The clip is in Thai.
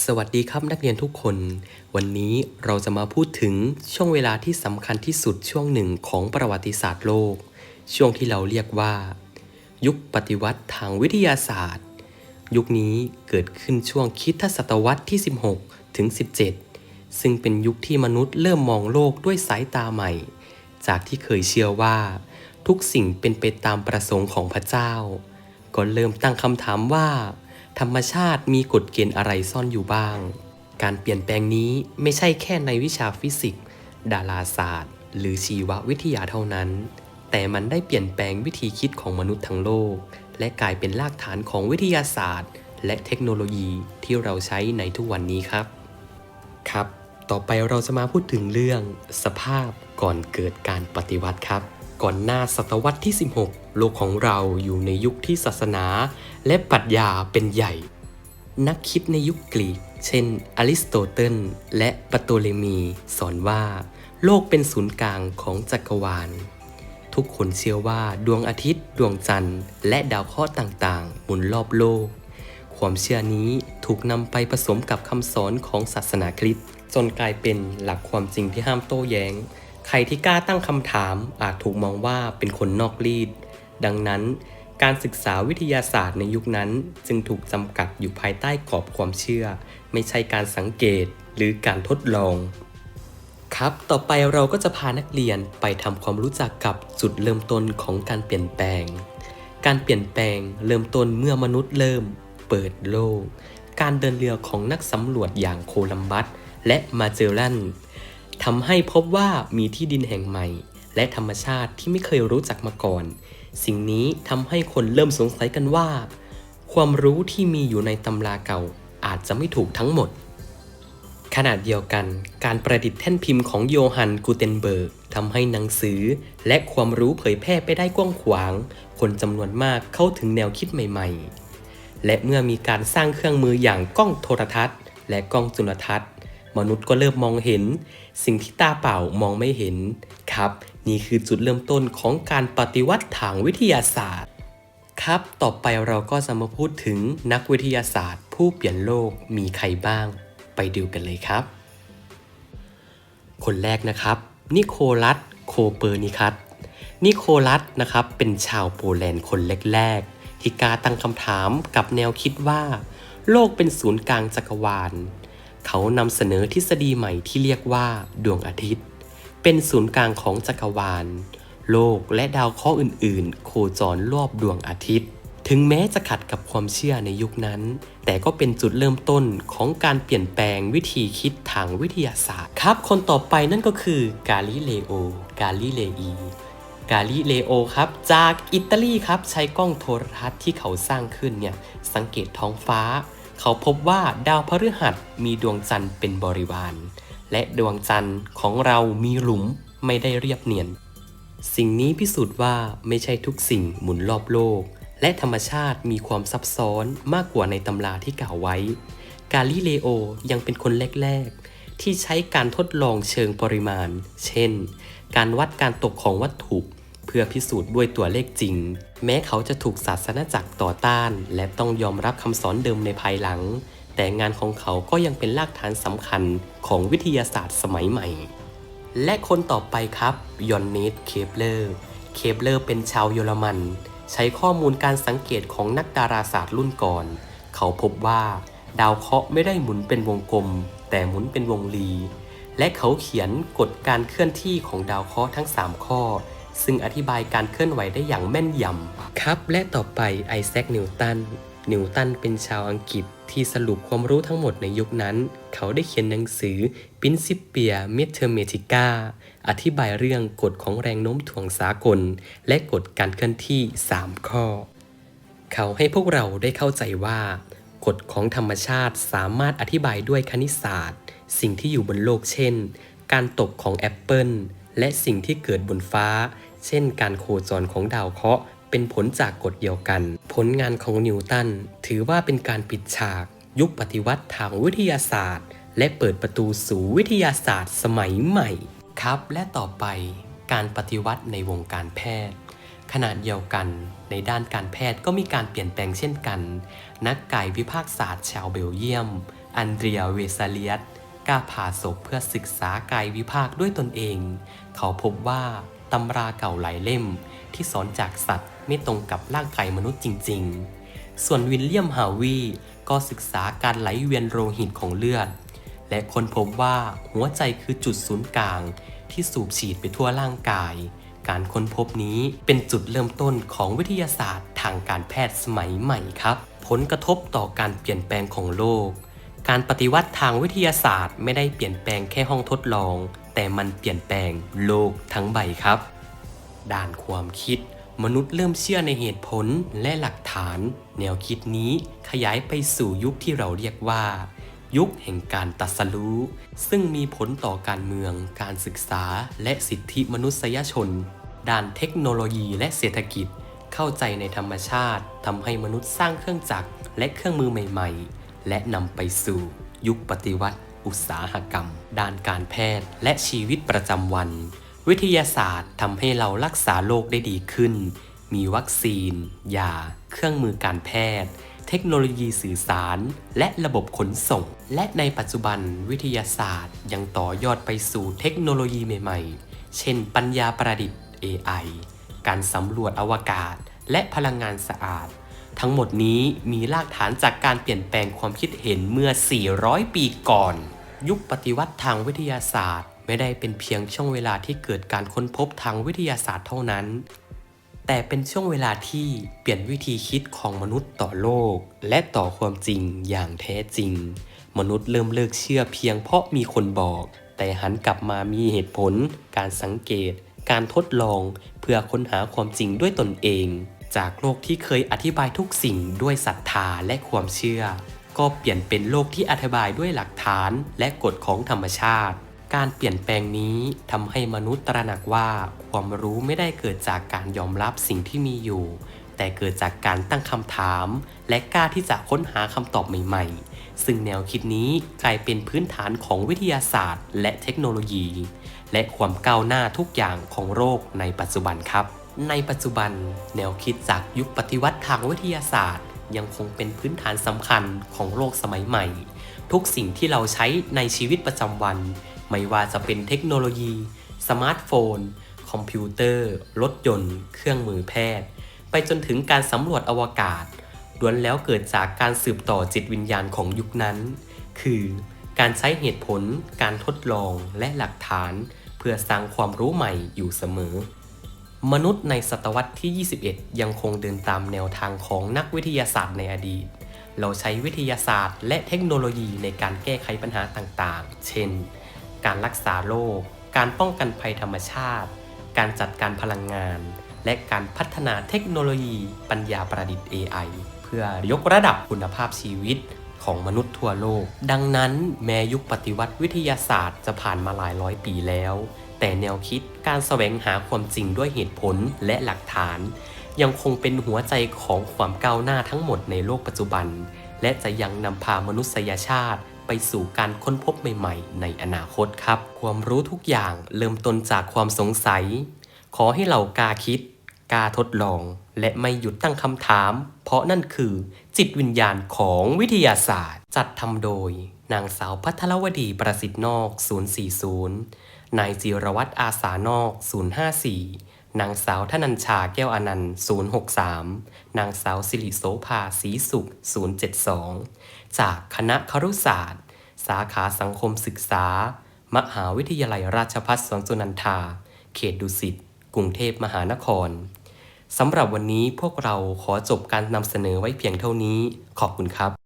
สวัสดีครับนักเรียนทุกคน วันนี้เราจะมาพูดถึงช่วงเวลาที่สำคัญที่สุดช่วงหนึ่งของประวัติศาสตร์โลก ช่วงที่เราเรียกว่า ยุคปฏิวัติทางวิทยาศาสตร์ ยุคนี้เกิดขึ้นช่วงคิดทศตวรรษที่ 16 ถึง 17 ซึ่งเป็นยุคที่มนุษย์เริ่มมองโลกด้วยสายตาใหม่ จากที่เคยเชื่อว่า ทุกสิ่งเป็นไปตามประสงค์ของพระเจ้า ก็เริ่มตั้งคำถามว่า ธรรมชาติมีกฎเกณฑ์อะไรซ่อนอยู่บ้าง การเปลี่ยนแปลงนี้ไม่ใช่แค่ในวิชาฟิสิกส์ ดาราศาสตร์ หรือชีววิทยาเท่านั้น แต่มันได้เปลี่ยนแปลงวิธีคิดของมนุษย์ทั้งโลก และกลายเป็นรากฐานของวิทยาศาสตร์ และเทคโนโลยีที่เราใช้ในทุกวันนี้ครับ ครับ ต่อไปเราจะมาพูดถึงเรื่อง สภาพก่อนเกิดการปฏิวัติครับ ก่อนหน้าศตวรรษที่ 16 โลกของเราอยู่ในยุคที่ศาสนา และปรัชญาเป็นใหญ่ นักคิดในยุคกรีก เช่นอริสโตเติลและปโตเลมี สอนว่า โลกเป็นศูนย์กลางของจักรวาล ทุกคนเชื่อว่าดวงอาทิตย์ ดวงจันทร์ และดาวเคราะห์ต่างๆ หมุนรอบโลก ความเชื่อนี้ถูกนำไปผสมกับคำสอนของศาสนาคริสต์จนกลายเป็นหลักความจริงที่ห้ามโต้แย้ง ใครที่กล้าตั้งคำถามอาจถูกมองว่าเป็นคนนอกรีด ดังนั้น การศึกษาวิทยาศาสตร์ในยุคนั้น จึงถูกจำกัดอยู่ภายใต้กรอบความเชื่อ ไม่ใช่การสังเกตหรือการทดลอง ครับ ต่อไปเราก็จะพานักเรียนไปทำความรู้จักกับจุดเริ่มต้นของการเปลี่ยนแปลง การเปลี่ยนแปลงเริ่มต้นเมื่อมนุษย์เริ่ม เปิดโลก การเดินเรือของนักสำรวจอย่างโคลัมบัสและมาเจลลัน ทำให้พบว่ามีที่ดินแห่งใหม่ และธรรมชาติที่ไม่เคยรู้จักมาก่อน สิ่งนี้ทำให้คนเริ่มสงสัยกันว่า ความรู้ที่มีอยู่ในตำราเก่าอาจจะไม่ถูกทั้งหมด ขณะเดียวกัน การประดิษฐ์แท่นพิมพ์ของโยฮันกูเทนเบิร์กทำให้หนังสือ และความรู้เผยแพร่ไปได้กว้างขวาง คนจำนวนมากเข้าถึงแนวคิดใหม่ ๆ และเมื่อมีการสร้างเครื่องมืออย่างกล้องโทรทัศน์ และกล้องจุลทรรศน์ มนุษย์ก็เริ่มมองเห็น สิ่งที่ตาเปล่ามองไม่เห็นครับ นี่คือจุดเริ่มต้นของการปฏิวัติทางวิทยาศาสตร์ ครับ ต่อไปเราก็จะมาพูดถึงนักวิทยาศาสตร์ ผู้เปลี่ยนโลกมีใครบ้าง ไปดูกันเลยครับ คนแรกนะครับ นิโคลัสโคเปอร์นิคัสนิโคลัสนะครับเป็นชาวโปแลนด์คนแรกๆที่กาตั้งคำถามกับแนวคิดว่า โลกเป็นศูนย์กลางจักรวาล เขานำเสนอทฤษฎีใหม่ที่เรียกว่าดวงอาทิตย์ เป็นศูนย์กลางของจักรวาล โลกและดาวเคราะห์อื่น ๆ โคจรรอบดวงอาทิตย์ ถึงแม้จะขัดกับความเชื่อในยุคนั้น แต่ก็เป็นจุดเริ่มต้นของการเปลี่ยนแปลงวิธีคิดทางวิทยาศาสตร์ ครับ คนต่อไปนั่นก็คือกาลิเลโอ กาลิเลอีกาลิเลโอครับจากอิตาลีครับใช้กล้องโทรทัศน์ที่เขาสร้างขึ้นเนี่ยสังเกตท้องฟ้า เขาพบว่าดาวพฤหัสมีดวงจันทร์เป็นบริวาร และดวงจันทร์ของเรามีหลุมไม่ได้เรียบเนียน สิ่งนี้พิสูจน์ว่าไม่ใช่ทุกสิ่งหมุนรอบโลก และธรรมชาติมีความซับซ้อนมากกว่าในตำราที่กล่าวไว้ กาลิเลโอยังเป็นคนแรกๆ ที่ใช้การทดลองเชิงปริมาณ เช่น การวัดการตกของวัตถุ พื่อพิสูจน์ด้วยตัวเลขจริง แม้เขาจะถูกศาสนาจักรต่อต้าน และต้องยอมรับคำสอนเดิมในภายหลัง แต่งานของเขาก็ยังเป็นรากฐานสำคัญของวิทยาศาสตร์สมัยใหม่ และคนต่อไปครับยอนเนสเคปเลอร์เคปเลอร์เป็นชาวเยอรมัน ใช้ข้อมูลการสังเกตของนักดาราศาสตร์รุ่นก่อน เขาพบว่า ดาวเคราะห์ไม่ได้หมุนเป็นวงกลม แต่หมุนเป็นวงรีและเขาเขียนกฎการเคลื่อนที่ของดาวเคราะห์ทั้ง 3 ข้อ ซึ่งอธิบายการเคลื่อนไหวได้อย่างแม่นยำครับ และต่อไปไอแซคนิวตันนิวตันเป็นชาวอังกฤษที่สรุปความรู้ทั้งหมดในยุคนั้น เขาได้เขียนหนังสือ Principia Mathematica อธิบายเรื่องกฎของแรงโน้มถ่วงสากล และกฎการเคลื่อนที่ 3 ข้อ เขาให้พวกเราได้เข้าใจว่า กฎของธรรมชาติสามารถอธิบายด้วยคณิตศาสตร์ สิ่งที่อยู่บนโลกเช่น การตกของแอปเปิล และสิ่งที่เกิดบนฟ้า เช่นการโคจรของดาวเคราะห์เป็นผลจากกฎเดียวกัน ผลงานของนิวตันถือว่าเป็นการปิดฉาก ยุคปฏิวัติทางวิทยาศาสตร์ และเปิดประตูสู่วิทยาศาสตร์สมัยใหม่ ครับ และต่อไปการปฏิวัติในวงการแพทย์ขณะเดียวกันในด้านการแพทย์ก็มีการเปลี่ยนแปลงเช่นกัน นักกายวิภาคศาสตร์ชาวเบลเยียม อันเดรียเวซาเลียส กล้าผ่าศพเพื่อศึกษากายวิภาคด้วยตนเอง เขาพบว่าตำราเก่าหลายเล่มที่สอนจากสัตว์ไม่ตรงกับร่างกายมนุษย์จริง ๆ ส่วนวิลเลียมฮาวีก็ศึกษาการไหลเวียนโลหิตของเลือด และค้นพบว่าหัวใจคือจุดศูนย์กลางที่สูบฉีดไปทั่วร่างกาย การค้นพบนี้เป็นจุดเริ่มต้นของวิทยาศาสตร์ทางการแพทย์สมัยใหม่ครับ ผลกระทบต่อการเปลี่ยนแปลงของโลก การปฏิวัติทางวิทยาศาสตร์ ไม่ได้เปลี่ยนแปลงแค่ห้องทดลอง แต่มันเปลี่ยนแปลงโลกทั้งใบครับ ด้านความคิด มนุษย์เริ่มเชื่อในเหตุผลและหลักฐาน แนวคิดนี้ขยายไปสู่ยุคที่เราเรียกว่า ยุคแห่งการตรัสรู้ซึ่งมีผลต่อการเมือง การศึกษา และสิทธิมนุษยชน ด้านเทคโนโลยีและเศรษฐกิจ เข้าใจในธรรมชาติทำให้มนุษย์สร้างเครื่องจักรและเครื่องมือใหม่ ๆ และนำไปสู่ยุคปฏิวัติอุตสาหกรรม ด้านการแพทย์และชีวิตประจำวัน วิทยาศาสตร์ทำให้เรารักษาโรคได้ดีขึ้น มีวัคซีน ยา เครื่องมือการแพทย์ เทคโนโลยีสื่อสาร และระบบขนส่ง และในปัจจุบันวิทยาศาสตร์ยังต่อยอดไปสู่เทคโนโลยีใหม่ ๆ เช่น ปัญญาประดิษฐ์ AI การสำรวจอวกาศ และพลังงานสะอาด ทั้งหมดนี้มีรากฐานจากการเปลี่ยนแปลงความคิดเห็นเมื่อ 400 ปีก่อน ยุคปฏิวัติทางวิทยาศาสตร์ ไม่ได้เป็นเพียงช่วงเวลาที่เกิดการค้นพบทางวิทยาศาสตร์เท่านั้น แต่เป็นช่วงเวลาที่เปลี่ยนวิธีคิดของมนุษย์ต่อโลก และต่อความจริงอย่างแท้จริง มนุษย์เริ่มเลิกเชื่อเพียงเพราะมีคนบอก แต่หันกลับมามีเหตุผล การสังเกต การทดลอง เพื่อค้นหาความจริงด้วยตนเอง จากโลกที่เคยอธิบายทุกสิ่งด้วยศรัทธาและความเชื่อ ก็เปลี่ยนเป็นโลกที่อธิบายด้วยหลักฐานและกฎของธรรมชาติ การเปลี่ยนแปลงนี้ทำให้มนุษย์ตระหนักว่าความรู้ไม่ได้เกิดจากการยอมรับสิ่งที่มีอยู่ แต่เกิดจากการตั้งคำถาม และกล้าที่จะค้นหาคำตอบใหม่ๆ ซึ่งแนวคิดนี้กลายเป็นพื้นฐานของวิทยาศาสตร์ และเทคโนโลยี และความก้าวหน้าทุกอย่างของโลกในปัจจุบันครับ ในปัจจุบันแนวคิดจากยุคปฏิวัติทางวิทยาศาสตร์ ยังคงเป็นพื้นฐานสำคัญของโลกสมัยใหม่ ทุกสิ่งที่เราใช้ในชีวิตประจำวัน ไม่ว่าจะเป็นเทคโนโลยี สมาร์ทโฟน คอมพิวเตอร์ รถยนต์ เครื่องมือแพทย์ ไปจนถึงการสำรวจอวกาศล้วนแล้วเกิดจากการสืบต่อจิตวิญญาณของยุคนั้น คือการใช้เหตุผล การทดลองและหลักฐาน เพื่อสร้างความรู้ใหม่อยู่เสมอ มนุษย์ในศตวรรษที่ 21 ยังคงเดินตามแนวทางของนักวิทยาศาสตร์ในอดีต เราใช้วิทยาศาสตร์ และเทคโนโลยีในการแก้ไขปัญหาต่างๆ เช่น การรักษาโรค การป้องกันภัยธรรมชาติ การจัดการพลังงาน และการพัฒนาเทคโนโลยีปัญญาประดิษฐ์ AI เพื่อยกระดับคุณภาพชีวิตของมนุษย์ทั่วโลก ดังนั้นแม้ยุคปฏิวัติวิทยาศาสตร์จะผ่านมาหลายร้อยปีแล้ว แต่แนวคิดการแสวงหาความจริงด้วยเหตุผลและหลักฐาน ยังคงเป็นหัวใจของความก้าวหน้าทั้งหมดในโลกปัจจุบัน และจะยังนำพามนุษยชาติไปสู่การค้นพบใหม่ๆ ในอนาคตครับ ความรู้ทุกอย่างเริ่มต้นจากความสงสัย ขอให้เรากล้าคิดกล้าทดลอง และไม่หยุดตั้งคำถาม เพราะนั่นคือจิตวิญญาณของวิทยาศาสตร์ จัดทำโดย นางสาวพัทรวดีประสิทธิ์นอก 040 นายจิรวัตรอาสานอก 054 นางสาวธนัญชาแก้วอนันต์ 063 นางสาวสิริโสภาศรีสุข 072 จากคณะครุศาสตร์ สาขาสังคมศึกษา มหาวิทยาลัยราชภัฏสวนสุนันทา เขตดุสิต กรุงเทพมหานคร สำหรับวันนี้พวกเราขอจบการนำเสนอไว้เพียงเท่านี้ ขอบคุณครับ